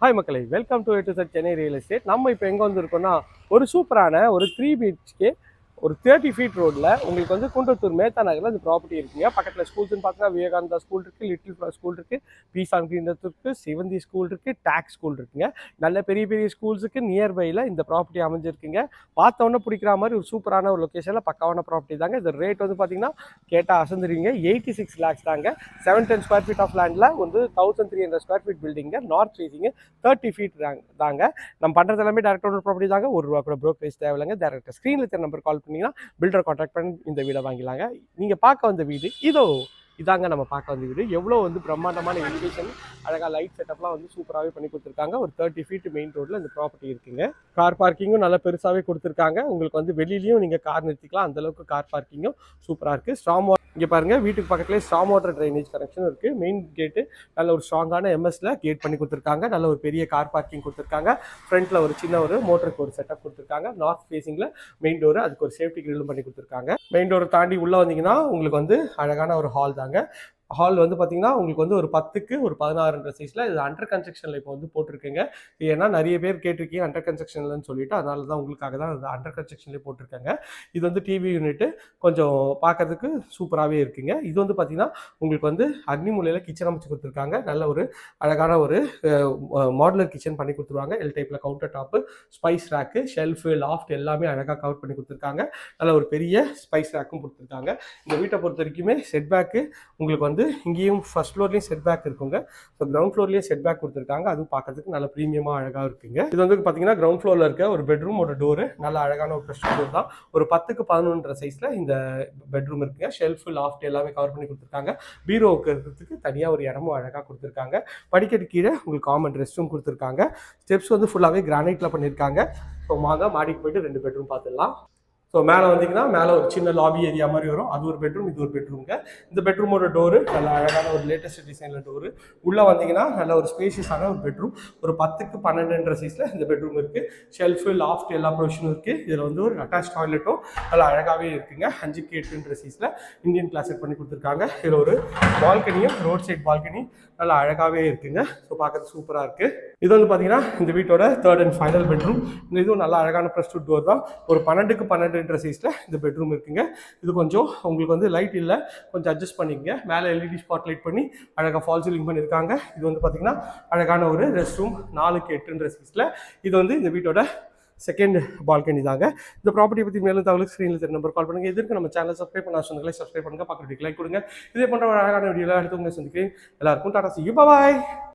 Hi மக்களை welcome to எட்டு sir Chennai real estate நம்ம இப்போ எங்கே வந்திருக்கோம்னா ஒரு சூப்பரான ஒரு த்ரீ பிஹெச்கே ஒரு தேர்ட்டி ஃபீட் ரோட்டில் உங்களுக்கு வந்து குன்றத்தூர் மேத்தா நகரில் இந்த ப்ராப்பர்ட்டி இருக்குங்க. பக்கத்தில் ஸ்கூல்ஸ்னு பார்த்தீங்கன்னா விவேகானந்தா ஸ்கூல் இருக்குது லிட்டில் ஃப்ளவர் ஸ்கூல் இருக்குது பீசான் கிரீனத் இருக்குது சிவந்தி ஸ்கூல் இருக்குது டேக் ஸ்கூல் இருக்குங்க. நல்ல பெரிய பெரிய ஸ்கூல்ஸுக்கு நியர்பையில் இந்த ப்ராப்பர்ட்டி அமைஞ்சிருக்குங்க. பார்த்தோன்னே பிடிக்கிற மாதிரி ஒரு சூப்பரான ஒரு லொக்கேஷனில் பக்காவான ப்ராப்பர்ட்டி தாங்க. இது ரேட் வந்து பார்த்தீங்கன்னா கேட்டால் அசந்துருவீங்க. எயிட்டி சிக்ஸ் லேக்ஸ் தாங்க seven ten square feet of லேண்டில் வந்து thousand three hundred square feet பில்டிங்க நார்த் ஃபேஸிங்கு தேர்ட்டி ஃபீட் தாங்க. நம்ம பண்ணுறது எல்லாமே டேரக்ட் ப்ராப்பர்ட்டி தாங்க. ஒரு ரூபா கூட ப்ரோக்கரேஜ் தேவையில்லைங்க. டேரக்ட் ஸ்க்ரீனில் நம்பர் கால் பண்ணிங்கன்னா பில்டர் கான்டாக்ட் பண்ணி இந்த வீடை வாங்கிலாங்க நீங்கள் பார்க்க வந்த வீடு இதோ இதாங்க நம்ம பார்க்க வந்த வீடு. எவ்வளோ வந்து பிரம்மாண்டமான எலிவேஷன் அழகாக லைட் செட்டப்லாம் வந்து சூப்பராகவே பண்ணி கொடுத்துருக்காங்க. ஒரு தேர்ட்டி ஃபீட் மெயின் ரோட்டில் இந்த ப்ராப்பர்ட்டி இருக்குங்க. கார் பார்க்கிங்கும் நல்லா பெருசாகவே கொடுத்துருக்காங்க. உங்களுக்கு வந்து வெளியிலையும் நீங்கள் கார் நிறுத்திக்கலாம். அந்த அளவுக்கு கார் பார்க்கிங்கும் சூப்பராக இருக்குது ஸ்ட்ராங் இங்கே பாருங்கள் வீட்டுக்கு பக்கத்துலேயே ஸ்டாம் வாட்டர் ட்ரைனேஜ் கனெக்ஷன் இருக்குது மெயின் கேட்டு நல்ல ஒரு ஸ்ட்ராங்கான எம்எஸ்ல கேட் பண்ணி கொடுத்துருக்காங்க. நல்ல ஒரு பெரிய கார் பார்க்கிங் கொடுத்துருக்காங்க. ஃப்ரண்ட்டில் ஒரு சின்ன ஒரு மோட்டருக்கு ஒரு செட்டப் கொடுத்துருக்காங்க. நார்த் ஃபேஸிங்கில் மெயின் டோர் அதுக்கு ஒரு சேஃப்டி கிரில்லும் பண்ணி கொடுத்துருக்காங்க. மெயின் டோர் தாண்டி உள்ளே வந்தீங்கன்னா உங்களுக்கு வந்து அழகான ஒரு ஹால் தாங்க. ஹால் வந்து பார்த்தீங்கன்னா உங்களுக்கு வந்து ஒரு பத்துக்கு ஒரு பதினாறுன்ற சைஸில் இது அண்டர் கன்ஸ்ட்ரக்ஷனில் இப்போ வந்து போட்டிருக்கேங்க. ஏன்னா நிறைய பேர் கேட்டிருக்கீங்க அண்டர் கன்ஸ்ட்ரக்ஷன்லன்னு சொல்லிட்டு அதனால தான் உங்களுக்காக தான் இது அண்டர் கன்ஸ்ட்ரக்ஷன்லேயே போட்டிருக்காங்க. இது வந்து டிவி யூனிட்டு கொஞ்சம் பார்க்கறதுக்கு சூப்பராகவே இருக்குங்க. இது வந்து பார்த்தீங்கன்னா உங்களுக்கு வந்து அக்னி மூலையில் கிச்சன் அமைச்சு கொடுத்துருக்காங்க. நல்ல ஒரு அழகான ஒரு மாடுலர் கிச்சன் பண்ணி கொடுத்துருவாங்க. எல் டைப்பில் counter top spice rack shelf loft எல்லாமே அழகாக கவர் பண்ணி கொடுத்துருக்காங்க. நல்ல ஒரு பெரிய ஸ்பைஸ் ரேக்கும் கொடுத்துருக்காங்க. இந்த வீட்டை பொறுத்த வரைக்குமே செட் பேக்கு உங்களுக்கு வந்து இங்கேயும் ஃபர்ஸ்ட் ஃப்ளோர்லேயும் செட் பேக் இருக்குங்க. ஸோ கிரவுண்ட் ஃப்ளோர்லேயும் செட் பேக் கொடுத்துருக்காங்க. அதுவும் பார்க்கறதுக்கு நல்ல ப்ரீமியமாக அழகாக இருக்குங்க. இது வந்து பார்த்தீங்கன்னா கிரவுண்ட் ஃப்ளோரில் இருக்க ஒரு பெட்ரூம் ஒரு டோரு நல்ல அழகான ஒரு ப்ரெஷ் டோர் தான். ஒரு பத்துக்கு பதினொன்ற சைஸில் இந்த பெட்ரூம் இருக்குங்க. ஷெல்ஃபு லாஃப்ட் எல்லாமே கவர் பண்ணி கொடுத்துருக்காங்க. பீரோ இருக்கிறதுக்கு தனியாக ஒரு இடமும் அழகாக கொடுத்துருக்காங்க. படிக்கட்டு கீழே உங்களுக்கு காமன் ரெஸ்ட் ரூம் கொடுத்துருக்காங்க. ஸ்டெப்ஸ் வந்து ஃபுல்லாகவே கிரானைட்டில் பண்ணியிருக்காங்க ஸோ வாங்க மாடிக்கு போயிட்டு ரெண்டு பெட்ரூம் பார்த்துடலாம். ஸோ மேலே வந்தீங்கன்னா மேலே ஒரு சின்ன லாபி ஏரியா மாதிரி வரும். அது ஒரு பெட்ரூம் இது ஒரு பெட்ரூம்ங்க இந்த பெட்ரூமோட டோரு நல்ல அழகான ஒரு லேட்டஸ்ட் டிசைனில் டோரு உள்ளே வந்தீங்கன்னா நல்ல ஒரு ஸ்பேஷியஸான ஒரு பெட்ரூம் ஒரு பத்துக்கு பன்னெண்டுன்ற சைஸில் இந்த பெட்ரூம் இருக்குது ஷெல்ஃபு லாஃப்ட் எல்லா ப்ரொவிஷனும் இருக்குது இதில் வந்து ஒரு அட்டாச் டாய்லெட்டும் நல்லா அழகாகவே இருக்குங்க. அஞ்சுக்கு எட்டுன்ற சைஸில் இந்தியன் கிளாஸ் பண்ணி கொடுத்துருக்காங்க. இதில் ஒரு பால்கனியும் ரோட் சைட் பால்கனி நல்லா அழகாகவே இருக்குங்க. ஸோ பார்க்கறது சூப்பராக இருக்குது இது வந்து பார்த்தீங்கன்னா இந்த வீட்டோட தேர்ட் அண்ட் ஃபைனல் பெட்ரூம் இதுவும் நல்ல அழகான ப்ரெஸ் டூ டோர் தான். ஒரு பன்னெண்டுக்கு பன்னெண்டுன்ற சைஸில் இந்த பெட்ரூம் இருக்குங்க. இது கொஞ்சம் உங்களுக்கு வந்து லைட் இல்லை கொஞ்சம் அட்ஜஸ்ட் பண்ணிக்கங்க. மேலே எல்இடி ஸ்பாட் லைட் பண்ணி அழகாக ஃபால் சீலிங் பண்ணியிருக்காங்க இது வந்து பார்த்தீங்கன்னா அழகான ஒரு ரெஸ்ட் ரூம் நாலுக்கு எட்டுன்ற சைஸில் இது வந்து இந்த வீட்டோட செகண்ட் பால்கனி தாங்க. இந்த ப்ராப்பர்ட்டி பற்றி மேலும் தகவலுக்கு ஸ்க்ரீனில் தெரிய நம்பர் கால் பண்ணுங்கள் எதற்கு நம்ம சேனல் சப்ஸ்கிரைப் பண்ண சொந்தங்களை சப்ஸ்கிரைப் பண்ணுங்கள் பக்கத்துக்கு லைக் கொடுங்க. இதே போன்ற ஒரு அழகான வீடியோவில் அடுத்து உங்களை சந்திக்கிறேன். எல்லாருக்கும் டாடா சி பாய்